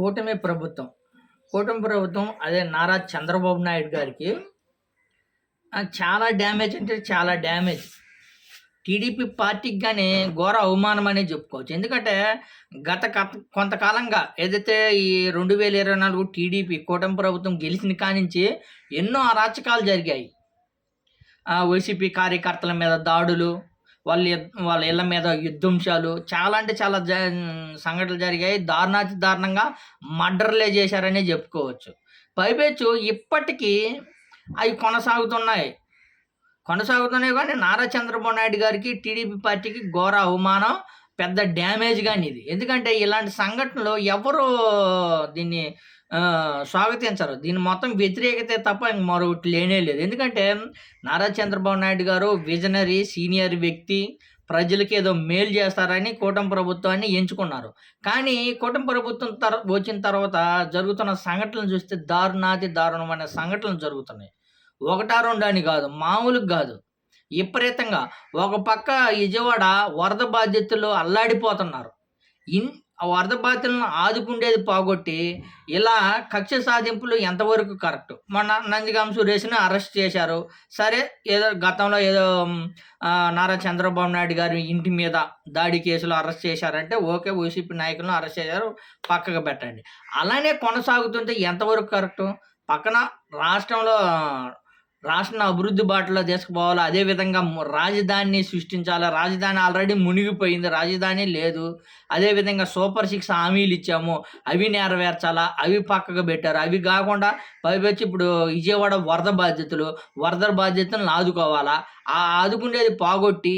కూటమి ప్రభుత్వం. కూటమి ప్రభుత్వం అదే నారా చంద్రబాబు నాయుడు గారికి చాలా డ్యామేజ్ అంటే చాలా డ్యామేజ్. టీడీపీ పార్టీకి కానీ ఘోర అవమానం అనే చెప్పుకోవచ్చు. ఎందుకంటే గత కొంతకాలంగా ఏదైతే ఈ రెండు వేల ఇరవై నాలుగు టీడీపీ కూటమి ప్రభుత్వం గెలిచిన కానించి ఎన్నో అరాచకాలు జరిగాయి. వైసీపీ కార్యకర్తల మీద దాడులు వాళ్ళ వాళ్ళ ఇళ్ళ మీద యుద్ధంశాలు చాలా అంటే చాలా జ సంఘటనలు జరిగాయి. దారుణాతి దారుణంగా మర్డర్లే చేశారనే చెప్పుకోవచ్చు. పైపెచ్చు ఇప్పటికీ అవి కొనసాగుతున్నాయి. కొనసాగుతున్నాయి కానీ నారా చంద్రబాబు నాయుడు గారికి టీడీపీ పార్టీకి ఘోర అవమానం పెద్ద డ్యామేజ్ కానీ ఇది ఎందుకంటే ఇలాంటి సంఘటనలు ఎవరు దీన్ని స్వాగతించరు దీన్ని మొత్తం వ్యతిరేకతే తప్ప ఇంక మరొకటి లేనే లేదు. ఎందుకంటే నారా చంద్రబాబు నాయుడు గారు విజనరీ సీనియర్ వ్యక్తి ప్రజలకి ఏదో మేలు చేస్తారని కూటమి ప్రభుత్వాన్ని ఎంచుకున్నారు. కానీ కూటమి ప్రభుత్వం తర్ వచ్చిన తర్వాత జరుగుతున్న సంఘటనలు చూస్తే దారుణాతి దారుణమైన సంఘటనలు జరుగుతున్నాయి. ఒకటా రెండు అని కాదు మామూలుగా కాదు. విపరీతంగా. ఒక పక్క విజయవాడ వరద బాధ్యతలు అల్లాడిపోతున్నారు. ఇన్ వరద బాధితులను ఆదుకుండేది పోగొట్టి ఇలా కక్ష సాధింపులు ఎంతవరకు కరెక్ట్? మొన్న నందిగాం సురేష్ని అరెస్ట్ చేశారు. సరే ఏదో గతంలో ఏదో నారా చంద్రబాబు నాయుడు గారి ఇంటి మీద దాడి కేసులు అరెస్ట్ చేశారంటే ఓకే వైసీపీ నాయకులను అరెస్ట్ చేశారు పక్కకు పెట్టండి. అలానే కొనసాగుతుంటే ఎంతవరకు కరెక్ట్? పక్కన రాష్ట్రంలో రాష్ట్రం అభివృద్ధి బాటలో తీసుకుపోవాలి. అదేవిధంగా రాజధానిని సృష్టించాలి. రాజధాని ఆల్రెడీ మునిగిపోయింది. రాజధాని లేదు. అదేవిధంగా సూపర్ సిక్స్ హామీలు ఇచ్చాము. అవి నెరవేర్చాలా? అవి పక్కకు పెట్టారు. అవి కాకుండా పైపెచ్చి ఇప్పుడు విజయవాడ వరద బాధ్యతలు వరద బాధ్యతలను ఆదుకోవాలా? ఆ ఆదుకునేది పోగొట్టి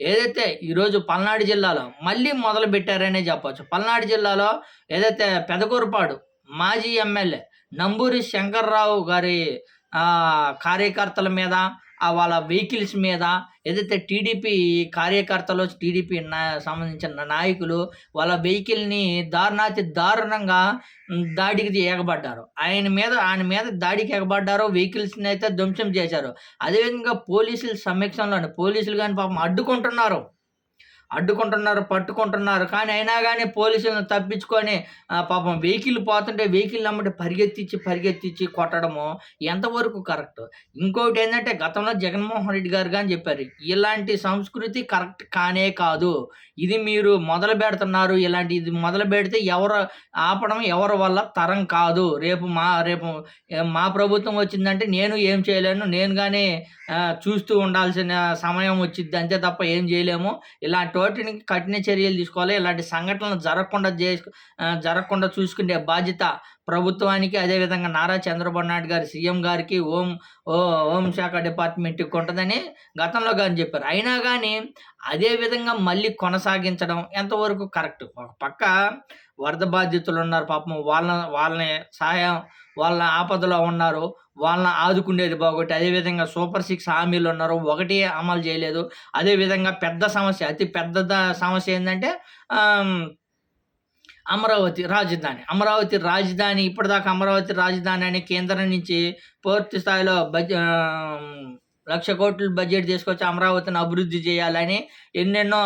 ఏదైతే ఈరోజు పల్నాడు జిల్లాలో మళ్ళీ మొదలు పెట్టారనే చెప్పవచ్చు పల్నాడు జిల్లాలో ఏదైతే పెదకూరుపాడు మాజీ ఎమ్మెల్యే నంబూరి శంకర్రావు గారి కార్యకర్తల మీద వాళ్ళ వెహికల్స్ మీద ఏదైతే టీడీపీ కార్యకర్తలు టీడీపీ నా సంబంధించిన నాయకులు వాళ్ళ వెహికల్ని దారుణాతి దారుణంగా దాడికి ఎగబడ్డారు ఆయన మీద ఆయన మీద దాడికి ఎగబడ్డారు వెహికల్స్ని అయితే ధ్వంసం చేశారు. అదేవిధంగా పోలీసుల సమీక్షంలో పోలీసులు కానీ పాపం అడ్డుకుంటున్నారు. అడ్డుకుంటున్నారు పట్టుకుంటున్నారు. కానీ అయినా కానీ పోలీసులను తప్పించుకొని పాపం వెహికల్ పోతుంటే వెహికల్ నమ్మటి పరిగెత్తించి పరిగెత్తించి కొట్టడము ఎంతవరకు కరెక్ట్? ఇంకొకటి ఏంటంటే గతంలో జగన్మోహన్ రెడ్డి గారు కానీ చెప్పారు ఇలాంటి సంస్కృతి కరెక్ట్ కానే కాదు. ఇది మీరు మొదలు పెడుతున్నారు. ఇలాంటి ఇది మొదలు పెడితే ఎవరు ఆపడం ఎవరి వల్ల తరం కాదు. రేపు మా రేపు మా ప్రభుత్వం వచ్చిందంటే నేను ఏం చేయలేను. నేను కానీ చూస్తూ ఉండాల్సిన సమయం వచ్చింది. అంతే తప్ప ఏం చేయలేము. ఇలాంటి వాటిని కఠిన చర్యలు తీసుకోవాలి. ఇలాంటి సంఘటనలు జరగకుండా చే జరగకుండా చూసుకునే బాధ్యత ప్రభుత్వానికి అదేవిధంగా నారా చంద్రబాబు నాయుడు గారి సీఎం గారికి హోం ఓ హోంశాఖ డిపార్ట్మెంట్కి ఉంటుందని గతంలో కానీ చెప్పారు. అయినా కానీ అదే విధంగా మళ్ళీ కొనసాగించడం ఎంతవరకు కరెక్ట్? ఒక పక్క వరద బాధ్యతలు ఉన్నారు పాపం. వాళ్ళ వాళ్ళని సహాయం వాళ్ళ ఆపదలో ఉన్నారు. వాళ్ళని ఆదుకునేది బాగొట్టి అదేవిధంగా సూపర్ సిక్స్ హామీలు ఉన్నారు. ఒకటి అమలు చేయలేదు. అదేవిధంగా పెద్ద సమస్య అతి పెద్ద సమస్య ఏంటంటే అమరావతి రాజధాని. అమరావతి రాజధాని ఇప్పటిదాకా అమరావతి రాజధాని అని కేంద్రం నుంచి పూర్తి స్థాయిలో బడ్జె లక్ష కోట్ల బడ్జెట్ తీసుకొచ్చి అమరావతిని అభివృద్ధి చేయాలని ఎన్నెన్నో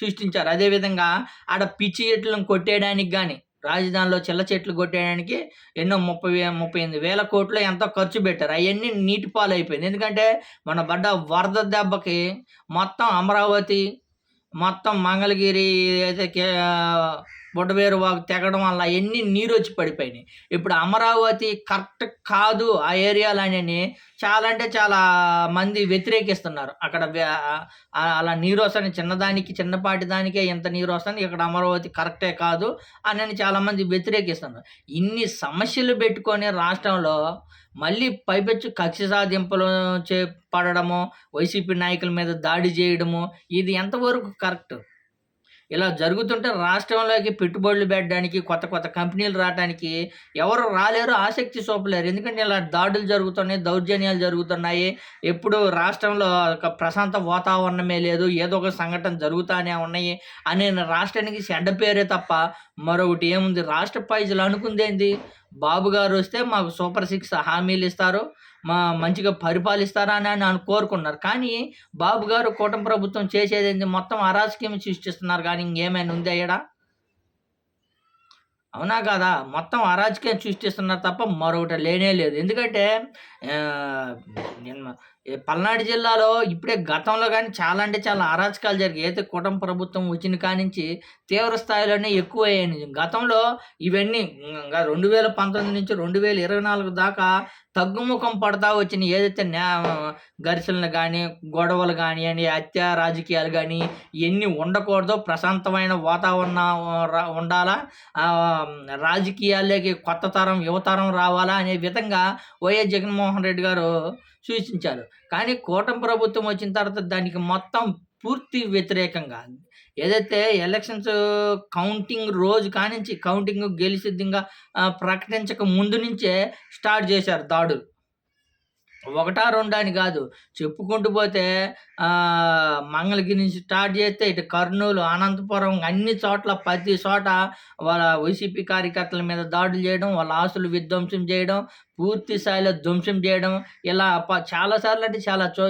సృష్టించారు. అదేవిధంగా ఆడ పిచ్చి చెట్లను కొట్టేయడానికి కానీ రాజధానిలో చిల్ల చెట్లు కొట్టేయడానికి ఎన్నో ముప్పై ముప్పై ఎనిమిది వేల కోట్లు ఎంతో ఖర్చు పెట్టారు. అవన్నీ నీటి పాలైపోయింది. ఎందుకంటే మన పడ్డ వరద దెబ్బకి మొత్తం అమరావతి మొత్తం మంగళగిరి అయితే కే బుడ్డవేరు వాగు తెగడం వల్ల ఎన్ని నీరు వచ్చి పడిపోయినాయి. ఇప్పుడు అమరావతి కరెక్ట్ కాదు ఆ ఏరియాలని చాలా అంటే చాలా మంది వ్యతిరేకిస్తున్నారు. అక్కడ అలా నీరు వస్తుంది చిన్నదానికి చిన్నపాటి దానికే ఎంత నీరు వస్తుంది ఇక్కడ అమరావతి కరెక్టే కాదు అని చాలామంది వ్యతిరేకిస్తున్నారు. ఇన్ని సమస్యలు పెట్టుకొని రాష్ట్రంలో మళ్ళీ పైపెచ్చు కక్ష సాధింపులు చే పడడము వైసీపీ నాయకుల మీద దాడి చేయడము ఇది ఎంతవరకు కరెక్ట్? ఇలా జరుగుతుంటే రాష్ట్రంలోకి పెట్టుబడులు పెట్టడానికి కొత్త కొత్త కంపెనీలు రావడానికి ఎవరు రాలేరు ఆసక్తి చూపలేరు. ఎందుకంటే ఇలా దాడులు జరుగుతున్నాయి దౌర్జన్యాలు జరుగుతున్నాయి. ఎప్పుడు రాష్ట్రంలో ఒక ప్రశాంత వాతావరణమే లేదు. ఏదో ఒక సంఘటన జరుగుతానే ఉన్నాయి అనే రాష్ట్రానికి చెడ్డ పేరే తప్ప మరొకటి ఏముంది? రాష్ట్ర ప్రజలు అనుకుందేంది? బాబు గారు వస్తే మాకు సూపర్ సిక్స్ హామీలు ఇస్తారు. మా మంచిగా పరిపాలిస్తారా అని కోరుకున్నారు కానీ బాబు గారు కూటమి ప్రభుత్వం చేసేది మొత్తం అరాజకీయం సృష్టిస్తున్నారు కానీ ఇంకేమైనా ఉంది అయ్యడా అవునా కాదా? మొత్తం అరాజకీయం సృష్టిస్తున్నారు తప్ప మరొకటి లేనే లేదు. ఎందుకంటే పల్నాడు జిల్లాలో ఇప్పుడే గతంలో కానీ చాలా అంటే చాలా అరాచకాలు జరిగాయి. అయితే కూటమి ప్రభుత్వం వచ్చిన కానించి తీవ్ర స్థాయిలోనే ఎక్కువయ్యాయి. గతంలో ఇవన్నీ రెండు వేల పంతొమ్మిది నుంచి 2024 దాకా తగ్గుముఖం పడతా వచ్చిన ఏదైతే న్యా ఘర్షణలు కానీ గొడవలు గానియండి, హత్య రాజకీయాలు కానీ ఎన్ని ఉండకూడదో ప్రశాంతమైన వాతావరణం ఉండాలా. ఆహ్, రాజకీయాల్లోకి కొత్త తరం, యువతరం రావాలా అనే విధంగా వైఎస్ జగన్మోహన్ రెడ్డి గారు సూచించారు. కానీ కూటమి ప్రభుత్వం వచ్చిన తర్వాత దానికి మొత్తం పూర్తి వ్యతిరేకంగా ఏదైతే ఎలక్షన్స్ కౌంటింగ్ రోజు కానించి కౌంటింగ్ గెలిసిద్దింగా ప్రకటించక ముందు నుంచే స్టార్ట్ చేశారు దాడులు. ఒకటా, రెండా అని చెప్పుకుంటూ పోతే ఆహ్, మంగళగిరి నుంచి స్టార్ట్ చేస్తే ఇటు కర్నూలు, అనంతపురం అన్ని చోట్ల ప్రతి చోట వాళ్ళ వైసీపీ కార్యకర్తల మీద దాడులు చేయడం, వాళ్ళ ఆస్తులు విధ్వంసం చేయడం, పూర్తి స్థాయిలో ధ్వంసం చేయడం ఇలా ప చాలా సార్లు అంటే చాలా చో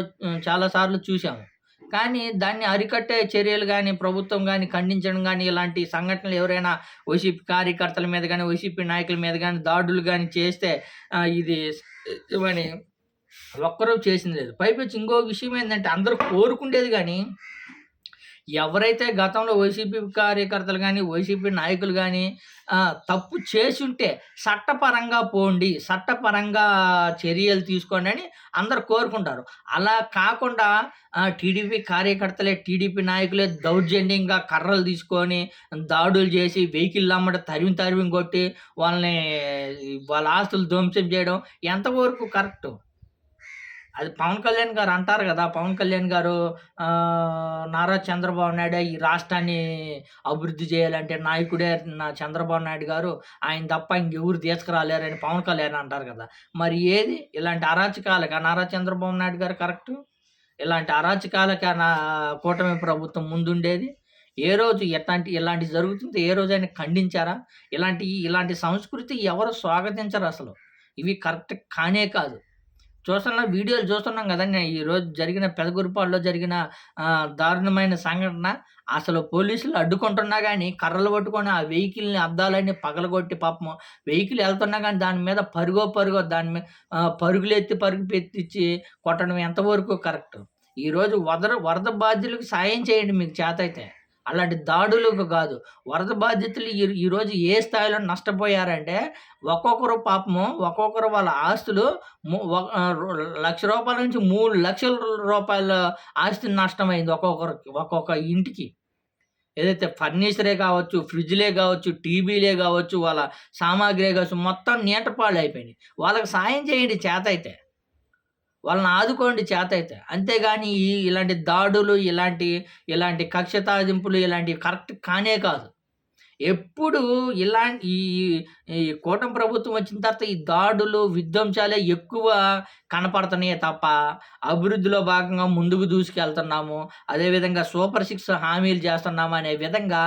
చాలా సార్లు చూసాము. కానీ దాన్ని అరికట్టే చర్యలు కానీ ప్రభుత్వం కానీ ఖండించడం కానీ ఇలాంటి సంఘటనలు ఎవరైనా వైసీపీ కార్యకర్తల మీద కానీ వైసీపీ నాయకుల మీద కానీ దాడులు కానీ చేస్తే ఇది ఇవని ఒక్కరూ చేసింది లేదు. పైపెచ్చి ఇంకో విషయం ఏంటంటే అందరూ కోరుకుండేది కానీ ఎవరైతే గతంలో వైసీపీ కార్యకర్తలు కానీ వైసీపీ నాయకులు కానీ తప్పు తప్పు చేసుంటే చట్టపరంగా పోండి. చట్టపరంగా చర్యలు తీసుకోండి అని అందరూ కోరుకుంటారు. అలా కాకుండా టీడీపీ కార్యకర్తలే, టీడీపీ నాయకులే దౌర్జన్యంగా కర్రలు తీసుకొని దాడులు చేసి వెహికల్లెమ్మట తరిమి తరిమి కొట్టి వాళ్ళని వాళ్ళ ఆస్తులు ధ్వంసం చేయడం ఎంతవరకు కరెక్టు? అది పవన్ కళ్యాణ్ గారు అంటారు కదా పవన్ కళ్యాణ్ గారు నారా చంద్రబాబు నాయుడు ఈ రాష్ట్రాన్ని అభివృద్ధి చేయాలంటే నాయకుడే నా చంద్రబాబు నాయుడు గారు. ఆయన తప్ప ఇంకెవరు తీసుకురాలేరని పవన్ కళ్యాణ్ అంటారు కదా మరి ఏది ఇలాంటి అరాచకాలకా నారా చంద్రబాబు నాయుడు గారు కరెక్ట్ ఇలాంటి అరాచకాలకా నా కూటమి ప్రభుత్వం ముందుండేది? ఏ రోజు ఎట్లాంటి ఇలాంటి జరుగుతుంది ఏ రోజైనా ఖండించారా? ఇలాంటి ఇలాంటి సంస్కృతి ఎవరు స్వాగతించరసలు. ఇవి కరెక్ట్ కానే కాదు. చూస్తున్న వీడియోలు చూస్తున్నాం కదండి ఈరోజు జరిగిన పెదగురిపాడులో జరిగిన దారుణమైన సంఘటన అసలు పోలీసులు అడ్డుకుంటున్నా కానీ కర్రలు పట్టుకొని ఆ వెహికల్‌ని అద్దాలన్నీ పగలగొట్టి పాపం వెహికల్ వెళ్తున్నా కానీ దాని మీద పరుగో పరుగో దాని మీద పరుగులెత్తి పరుగు పెట్టిచ్చి కొట్టడం ఎంతవరకు కరెక్ట్ ఈరోజు వదర వరద బాధ్యులకు సాయం చేయండి మీకు చేతైతే. అలాంటి దాడులకు కాదు వరద బాధితులు ఈ ఈరోజు ఏ స్థాయిలో నష్టపోయారంటే ఒక్కొక్కరు పాపము ఒక్కొక్కరు వాళ్ళ ఆస్తులు లక్ష రూపాయల నుంచి మూడు లక్షల రూపాయల ఆస్తి నష్టమైంది ఒక్కొక్కరికి. ఒక్కొక్క ఇంటికి. ఏదైతే ఫర్నిచరే కావచ్చు, ఫ్రిడ్జ్‌లే కావచ్చు టీవీలే కావచ్చు వాళ్ళ సామాగ్రే కావచ్చు మొత్తం నీటపాలు అయిపోయినాయి వాళ్ళకి సాయం చేయండి చేత అయితే వాళ్ళని ఆదుకోండి చేతైతే. అంతేగాని ఈ ఇలాంటి దాడులు, ఇలాంటి ఇలాంటి కక్ష తాజింపులు ఇలాంటివి కరెక్ట్ కానే కాదు. ఎప్పుడు ఇలా ఈ ఈ కూటమి ప్రభుత్వం వచ్చిన తర్వాత ఈ దాడులు, విధ్వంసాలే ఎక్కువ కనపడుతున్నాయి తప్ప అభివృద్ధిలో భాగంగా ముందుకు దూసుకెళ్తున్నాము. అదేవిధంగా సూపర్ సిక్స్ హామీలు చేస్తున్నాము అనే విధంగా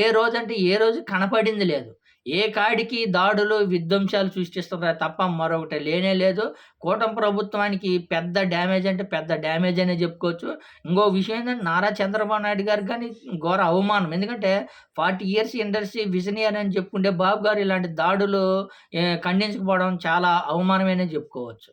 ఏ రోజంటే ఏ రోజు కనపడింది లేదు. ఏ కాడికి దాడులు, విధ్వంసాలు సృష్టిస్తున్నాయి తప్ప మరొకటి లేనే లేదు. కూటమి ప్రభుత్వానికి పెద్ద డ్యామేజ్ అంటే పెద్ద డ్యామేజ్ అనే చెప్పుకోవచ్చు. ఇంకో విషయం ఏంటంటే నారా చంద్రబాబు నాయుడు గారు కానీ ఘోర అవమానం. ఎందుకంటే 40 ఇయర్స్ ఇండస్ట్రీ విజనీయర్ అని చెప్పుకుంటే బాబు గారు ఇలాంటి దాడులు ఖండించకపోవడం చాలా అవమానమేనని చెప్పుకోవచ్చు.